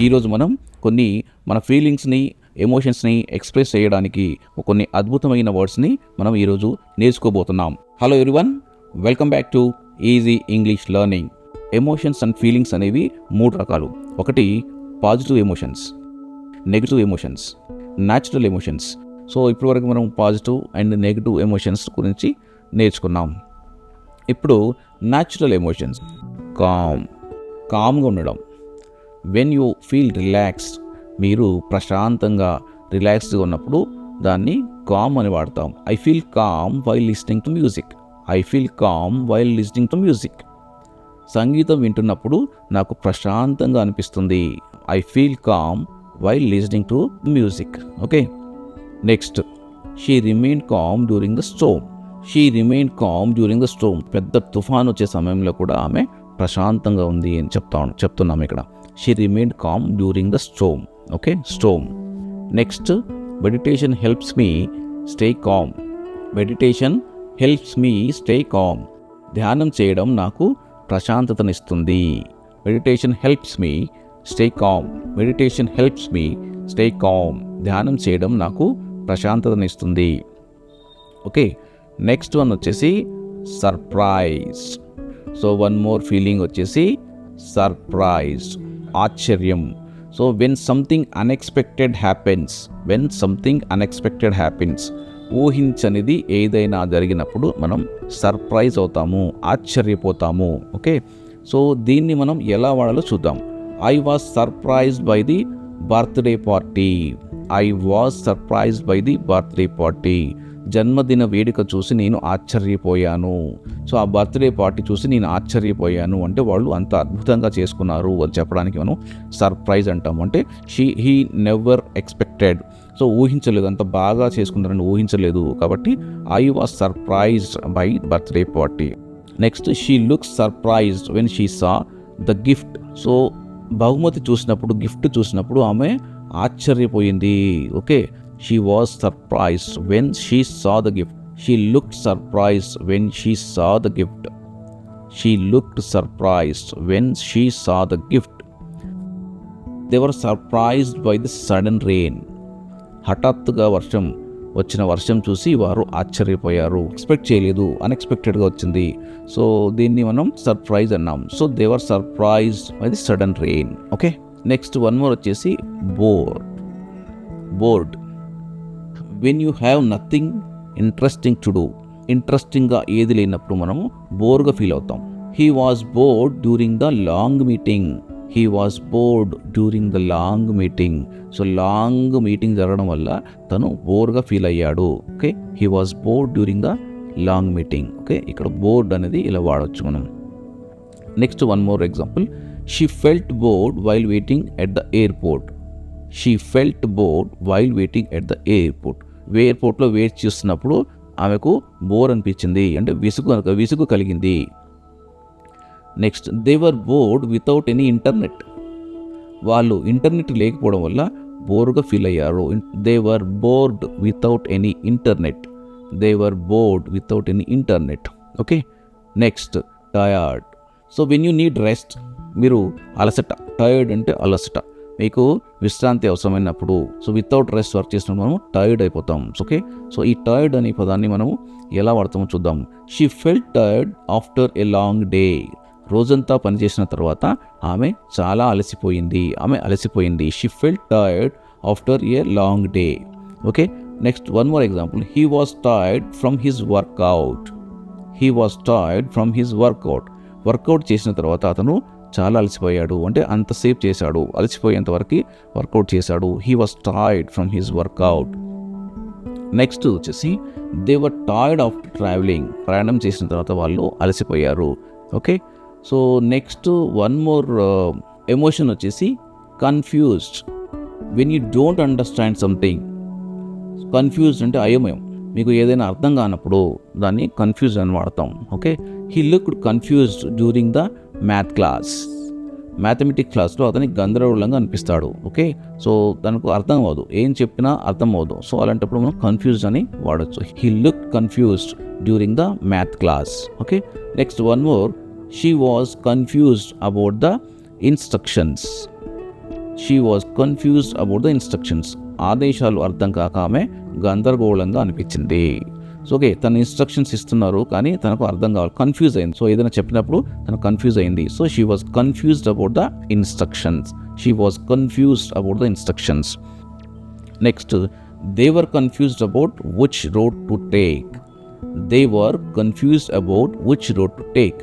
ఈరోజు మనం కొన్ని మన ఫీలింగ్స్ని ఎమోషన్స్ని ఎక్స్ప్రెస్ చేయడానికి కొన్ని అద్భుతమైన వర్డ్స్ని మనం ఈరోజు నేర్చుకోబోతున్నాం. Hello everyone welcome back to easy English learning emotions and feelings అనేవి మూడు రకాలు. ఒకటి positive emotions negative emotions natural emotions so ఇప్పటివరకు మనం పాజిటివ్ అండ్ నెగిటివ్ ఎమోషన్స్ గురించి నేర్చుకున్నాం. ఇప్పుడు న్యాచురల్ ఎమోషన్స్ కామ్ కామ్గా ఉండడం. వెన్ యూ ఫీల్ రిలాక్స్డ్ మీరు ప్రశాంతంగా రిలాక్స్డ్గా ఉన్నప్పుడు దాన్ని కామ్ అని వాడతాం. I feel calm while listening to music I feel calm while listening to music సంగీతం వింటున్నప్పుడు నాకు ప్రశాంతంగా అనిపిస్తుంది. I feel calm while listening to music okay next she remain calm during the storm she remain calm during the storm పెద్ద తుఫాన్ వచ్చే సమయంలో కూడా ఆమె ప్రశాంతంగా ఉంది అని చెప్తాను చెప్తున్నాం ఇక్కడ. She remain calm during the storm okay storm next meditation helps me stay calm meditation helps me stay calm ధ్యానం చేయడం నాకు ప్రశాంతతనిస్తుంది. Meditation helps me stay calm meditation helps me stay calm ధ్యానం చేయడం నాకు ప్రశాంతతనిస్తుంది. ఓకే నెక్స్ట్ వన్ వచ్చేసి surprise so one more feeling వచ్చేసి surprise ఆశ్చర్యం. So when something unexpected happens when something unexpected happens ఊహించనిది ఏదైనా జరిగినప్పుడు మనం సర్ప్రైజ్ అవుతాము ఆశ్చర్యపోతాము. ఓకే సో దీన్ని మనం ఎలా వాడాలో చూద్దాం. I was surprised by the birthday party I was surprised by the birthday party జన్మదిన వేడుక చూసి నేను ఆశ్చర్యపోయాను. సో ఆ బర్త్డే పార్టీ చూసి నేను ఆశ్చర్యపోయాను. అంటే వాళ్ళు అంత అద్భుతంగా చేసుకున్నారు అని చెప్పడానికి మనం సర్ప్రైజ్ అంటాం అంటే she he never expected. So ఊహించలేదు. అంత బాగా చేసుకున్నారని ఊహించలేదు. కాబట్టి I was surprised by birthday party. Next she looks surprised when she saw the gift. So బహుమతి చూసినప్పుడు గిఫ్ట్ చూసినప్పుడు ఆమె ఆశ్చర్యపోయింది. Okay. She was surprised when she saw the gift she look surprised when she saw the gift she looked surprised when she saw the gift they were surprised by the sudden rain హఠాత్తుగా వర్షం వచ్చిన వర్షం చూసి వారు ఆశ్చర్యపోయారు. Expect చేయలేదు. అన్ఎక్స్పెక్టెడ్గా వచ్చింది. సో దీన్ని మనం సర్ప్రైజ్ అన్నాం. So they were surprised by the sudden rain okay next one more వచ్చేసి bore bored. When you have nothing interesting to do ఇంట్రెస్టింగ్గా ఏది లేనప్పుడు మనము బోర్గా ఫీల్ అవుతాం. He was bored during the long meeting he was bored during the long meeting so long meeting జరగడం వల్ల తను బోర్గా ఫీల్ అయ్యాడు. Okay he was bored during the long meeting okay ఇక్కడ బోర్డ్ అనేది ఇలా వాడవచ్చు మనం. Next one more example she felt bored while waiting at the airport she felt bored while waiting at the airport ఎయిర్పోర్ట్లో wait చేస్తున్నప్పుడు ఆమెకు bore అనిపించింది అంటే విసుగు విసుగు కలిగింది. Next they were bored without any internet వాళ్ళు ఇంటర్నెట్ లేకపోవడం వల్ల బోర్గా ఫీల్ అయ్యారు. They were bored without any internet they were bored without any internet okay next tired so when you need rest మీరు అలసట టయర్డ్ అంటే అలసట. మీకు విశ్రాంతి అవసరమైనప్పుడు సో వితౌట్ రెస్ట్ వర్క్ చేసినప్పుడు మనము టైర్డ్ అయిపోతాం ఓకే సో ఈ టైర్డ్ అనే పదాన్ని మనము ఎలా వాడతామో చూద్దాం. She felt tired after a long day రోజంతా పనిచేసిన తర్వాత ఆమె చాలా అలసిపోయింది ఆమె అలసిపోయింది. She felt tired after a long day okay next one more example he was tired from his workout he was tired from his workout workout చేసిన తర్వాత అతను చాలా అలసిపోయాడు. అంటే అంతసేపు చేశాడు. అలసిపోయేంత వరకు వర్కౌట్ చేశాడు. హీ వాస్ టాయిడ్ ఫ్రమ్ హిస్ వర్కౌట్ నెక్స్ట్ వచ్చేసి దే వర్ టాయిడ్ ఆఫ్ ట్రావెలింగ్ ప్రయాణం చేసిన తర్వాత వాళ్ళు అలసిపోయారు. Okay so next one more emotion వచ్చేసి confused when you don't understand something confused అంటే అయోమయం. మీకు ఏదైనా అర్థం కానప్పుడు దాన్ని కన్ఫ్యూజ్ అని వాడతాం. Okay he looked confused during the math class mathematic క్లాస్లో అతనికి గందరగోళంగా అనిపిస్తాడు ఓకే సో తనకు అర్థం అవ్వదు. ఏం చెప్పినా అర్థం అవ్వదు. సో అలాంటప్పుడు మనం కన్ఫ్యూజ్డ్ అని వాడచ్చు. He look confused during the math class okay next one more she was confused about the instructions she was confused about the instructions ఆదేశాలు అర్థం కాక ఆమె గందరగోళంగా అనిపించింది. సో ఓకే తన ఇన్స్ట్రక్షన్స్ ఇస్తున్నారు కానీ తనకు అర్థం కావాలి. కన్ఫ్యూజ్ అయింది. సో ఏదైనా చెప్పినప్పుడు తను కన్ఫ్యూజ్ అయింది. So she was confused about the instructions she was confused about the instructions next they were confused about which road to take they were confused about which road to take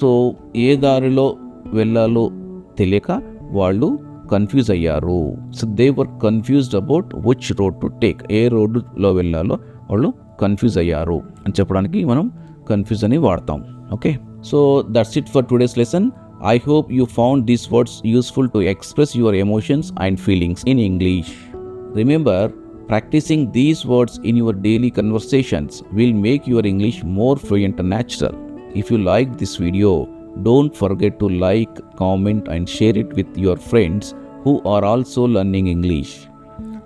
so ఏ దారిలో వెళ్ళాలో తెలియక వాళ్ళు confuse అయ్యారు. So they were confused about which road to take ఏ రోడ్డులో వెళ్ళాలో వాళ్ళు confuse అయ్యారు అని చెప్పడానికి మనం కన్ఫ్యూజ్ అని వాడతాం okay so that's it for today's lesson I hope you found these words useful to express your emotions and feelings in English Remember, practicing these words in your daily conversations will make your English more fluent and natural. If you like this video, don't forget to like, comment, and share it with your friends who are also learning English.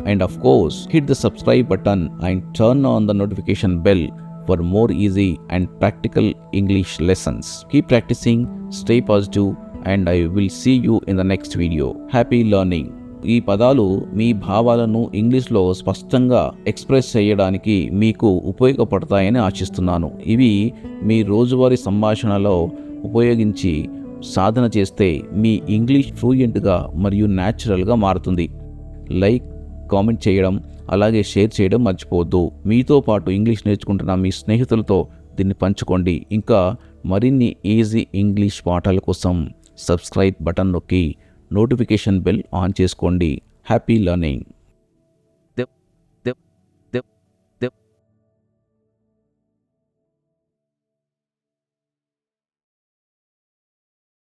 And of course, hit the subscribe button and turn on the notification bell for more easy and practical English lessons. Keep practicing, stay positive, and I will see you in the next video. Happy learning! ఈ పదాలు మీ భావాలను ఇంగ్లీష్లో స్పష్టంగా express చేయడానికి మీకు ఉపయోగపడతాయని ఆశిస్తున్నాను ఇవి మీ రోజువారీ సంభాషణలో ఉపయోగించి సాధన చేస్తే మీ ఇంగ్లీష్ ఫ్లూయెంట్గా మరియు న్యాచురల్గా మారుతుంది లైక్ కామెంట్ చేయడం అలాగే షేర్ చేయడం మర్చిపోవద్దు. మీతో పాటు ఇంగ్లీష్ నేర్చుకుంటున్న మీ స్నేహితులతో దీన్ని పంచుకోండి. ఇంకా మరిన్ని ఈజీ ఇంగ్లీష్ పాఠాల కోసం సబ్స్క్రైబ్ బటన్ నొక్కి నోటిఫికేషన్ బెల్ ఆన్ చేసుకోండి. Happy learning!